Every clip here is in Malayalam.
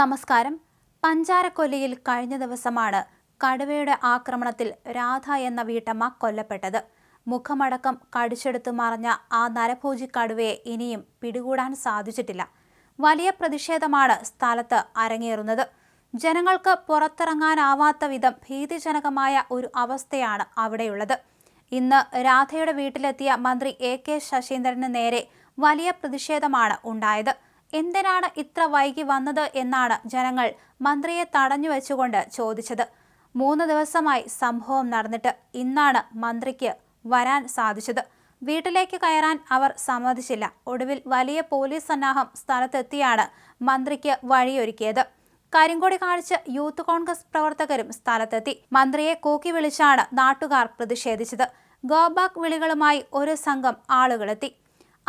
നമസ്കാരം. പഞ്ചാരക്കൊല്ലിയിൽ കഴിഞ്ഞ ദിവസമാണ് കടുവയുടെ ആക്രമണത്തിൽ രാധ എന്ന വീട്ടമ്മ കൊല്ലപ്പെട്ടത്. മുഖമടക്കം കടിച്ചെടുത്തു മറഞ്ഞ ആ നരഭോജി കടുവയെ ഇനിയും പിടികൂടാൻ സാധിച്ചിട്ടില്ല. വലിയ പ്രതിഷേധമാണ് സ്ഥലത്ത് അരങ്ങേറുന്നത്. ജനങ്ങൾക്ക് പുറത്തിറങ്ങാനാവാത്ത വിധം ഭീതിജനകമായ ഒരു അവസ്ഥയാണ് അവിടെയുള്ളത്. ഇന്ന് രാധയുടെ വീട്ടിലെത്തിയ മന്ത്രി എ കെ ശശീന്ദ്രന് നേരെ വലിയ പ്രതിഷേധമാണ് ഉണ്ടായത്. എന്തിനാണ് ഇത്ര വൈകി വന്നത് എന്നാണ് ജനങ്ങൾ മന്ത്രിയെ തടഞ്ഞു വെച്ചുകൊണ്ട് ചോദിച്ചത്. മൂന്ന് ദിവസമായി സംഭവം നടന്നിട്ട് ഇന്നാണ് മന്ത്രിക്ക് വരാൻ സാധിച്ചത്. വീട്ടിലേക്ക് കയറാൻ അവർ സമ്മതിച്ചില്ല. ഒടുവിൽ വലിയ പോലീസ് സന്നാഹം സ്ഥലത്തെത്തിയാണ് മന്ത്രിക്ക് വഴിയൊരുക്കിയത്. കരിങ്കൊടി കാണിച്ച് യൂത്ത് കോൺഗ്രസ് പ്രവർത്തകരും സ്ഥലത്തെത്തി. മന്ത്രിയെ കൂക്കി വിളിച്ചാണ് നാട്ടുകാർ പ്രതിഷേധിച്ചത്. ഗോബാക് വിളികളുമായി ഒരു സംഘം ആളുകളെത്തി.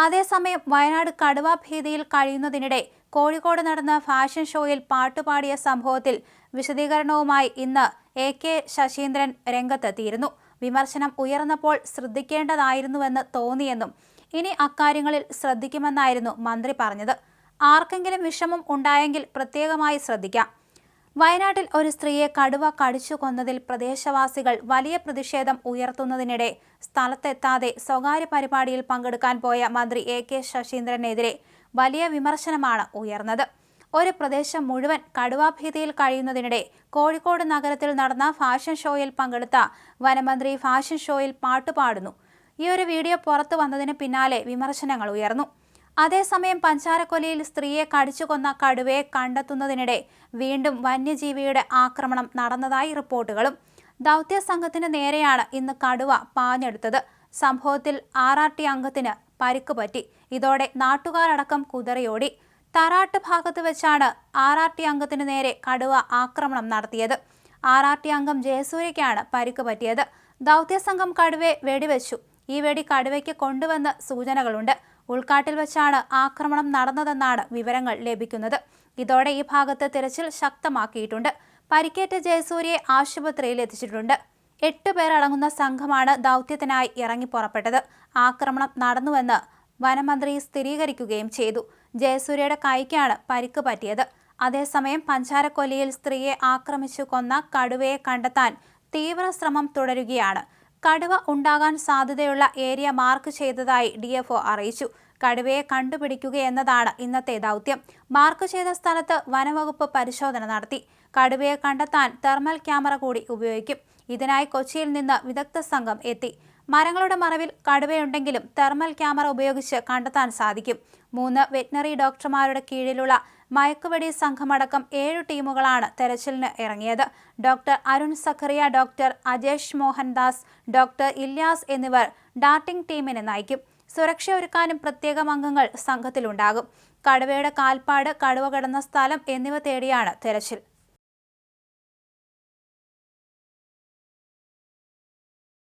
അതേസമയം വയനാട് കടുവ ഭീതിയിൽ കഴിയുന്നതിനിടെ കോഴിക്കോട് നടന്ന ഫാഷൻ ഷോയിൽ പാട്ടുപാടിയ സംഭവത്തിൽ വിശദീകരണവുമായി ഇന്ന് എ കെ ശശീന്ദ്രൻ രംഗത്തെത്തിയിരുന്നു. വിമർശനം ഉയർന്നപ്പോൾ ശ്രദ്ധിക്കേണ്ടതായിരുന്നുവെന്ന് തോന്നിയെന്നും ഇനി അക്കാര്യങ്ങളിൽ ശ്രദ്ധിക്കുമെന്നായിരുന്നു മന്ത്രി പറഞ്ഞത്. ആർക്കെങ്കിലും വിഷമം ഉണ്ടായെങ്കിൽ പ്രത്യേകമായി ശ്രദ്ധിക്കാം. വയനാട്ടിൽ ഒരു സ്ത്രീയെ കടുവ കടിച്ചു കൊന്നതിൽ പ്രദേശവാസികൾ വലിയ പ്രതിഷേധം ഉയർത്തുന്നതിനിടെ സ്ഥലത്തെത്താതെ സ്വകാര്യ പരിപാടിയിൽ പങ്കെടുക്കാൻ പോയ മന്ത്രി എ കെ ശശീന്ദ്രനെതിരെ വലിയ വിമർശനമാണ് ഉയർന്നത്. ഒരു പ്രദേശം മുഴുവൻ കടുവാഭീതിയിൽ കഴിയുന്നതിനിടെ കോഴിക്കോട് നഗരത്തിൽ നടന്ന ഫാഷൻ ഷോയിൽ പങ്കെടുത്ത വനമന്ത്രി ഫാഷൻ ഷോയിൽ പാട്ടുപാടുന്നു. ഈ ഒരു വീഡിയോ പുറത്തു വന്നതിന് പിന്നാലെ വിമർശനങ്ങൾ ഉയർന്നു. അതേസമയം പഞ്ചാരക്കൊലയിൽ സ്ത്രീയെ കടിച്ചുകൊന്ന കടുവയെ കണ്ടെത്തുന്നതിനിടെ വീണ്ടും വന്യജീവിയുടെ ആക്രമണം നടന്നതായി റിപ്പോർട്ടുകളും. ദൗത്യ സംഘത്തിന് നേരെയാണ് ഇന്ന് കടുവ പാഞ്ഞെടുത്തത്. സംഭവത്തിൽ ആർ ആർ ടി അംഗത്തിന് പരിക്ക് പറ്റി. ഇതോടെ നാട്ടുകാരടക്കം കുതിറയോടി തറാട്ട് ഭാഗത്ത് വെച്ചാണ് ആർ ആർ ടി അംഗത്തിന് നേരെ കടുവ ആക്രമണം നടത്തിയത്. ആർ ആർ ടി അംഗം ജയസൂര്യയ്ക്കാണ് പരിക്ക് പറ്റിയത്. ദൗത്യസംഘം കടുവയെ വെടിവെച്ചു. ഈ വെടി കടുവയ്ക്ക് കൊണ്ടുവന്ന സൂചനകളുണ്ട്. ഉൾക്കാട്ടിൽ വെച്ചാണ് ആക്രമണം നടന്നതെന്നാണ് വിവരങ്ങൾ ലഭിക്കുന്നത്. ഇതോടെ ഈ ഭാഗത്ത് തിരച്ചിൽ ശക്തമാക്കിയിട്ടുണ്ട്. പരിക്കേറ്റ ജയസൂര്യയെ ആശുപത്രിയിൽ എത്തിച്ചിട്ടുണ്ട്. എട്ട് പേരടങ്ങുന്ന സംഘമാണ് ദൗത്യത്തിനായി ഇറങ്ങി പുറപ്പെട്ടത്. ആക്രമണം നടന്നുവെന്ന് വനമന്ത്രി സ്ഥിരീകരിക്കുകയും ചെയ്തു. ജയസൂര്യയുടെ കൈക്കാണ് പരിക്ക് പറ്റിയത്. അതേസമയം പഞ്ചാരക്കൊല്ലിയിൽ സ്ത്രീയെ ആക്രമിച്ചു കൊന്ന കടുവയെ കണ്ടെത്താൻ തീവ്ര ശ്രമം തുടരുകയാണ്. കടുവ ഉണ്ടാകാൻ സാധ്യതയുള്ള ഏരിയ മാർക്ക് ചെയ്തതായി ഡിഎഫ്ഒ അറിയിച്ചു. കടുവയെ കണ്ടുപിടിക്കുക എന്നതാണ് ഇന്നത്തെ ദൗത്യം. മാർക്ക് ചെയ്ത സ്ഥലത്ത് വനവകുപ്പ് പരിശോധന നടത്തി. കടുവയെ കണ്ടെത്താൻ തെർമൽ ക്യാമറ കൂടി ഉപയോഗിക്കും. ഇതിനായി കൊച്ചിയിൽ നിന്ന് വിദഗ്ധ സംഘം എത്തി. മരങ്ങളുടെ മറവിൽ കടുവയുണ്ടെങ്കിലും തെർമൽ ക്യാമറ ഉപയോഗിച്ച് കണ്ടെത്താൻ സാധിക്കും. മൂന്ന് വെറ്റിനറി ഡോക്ടർമാരുടെ കീഴിലുള്ള മയക്കുവെടി സംഘമടക്കം ഏഴു ടീമുകളാണ് തെരച്ചിലിന് ഇറങ്ങിയത്. Doctor Arun Zacharia doctor Ajesh Mohandas doctor Ilyas എന്നിവർ ഡാർട്ടിംഗ് ടീമിനെ നയിക്കും. സുരക്ഷ ഒരുക്കാനും പ്രത്യേകം അംഗങ്ങൾ സംഘത്തിലുണ്ടാകും. കടുവയുടെ കാൽപ്പാട് കടുവ കിടന്ന സ്ഥലം എന്നിവ തേടിയാണ് തെരച്ചിൽ.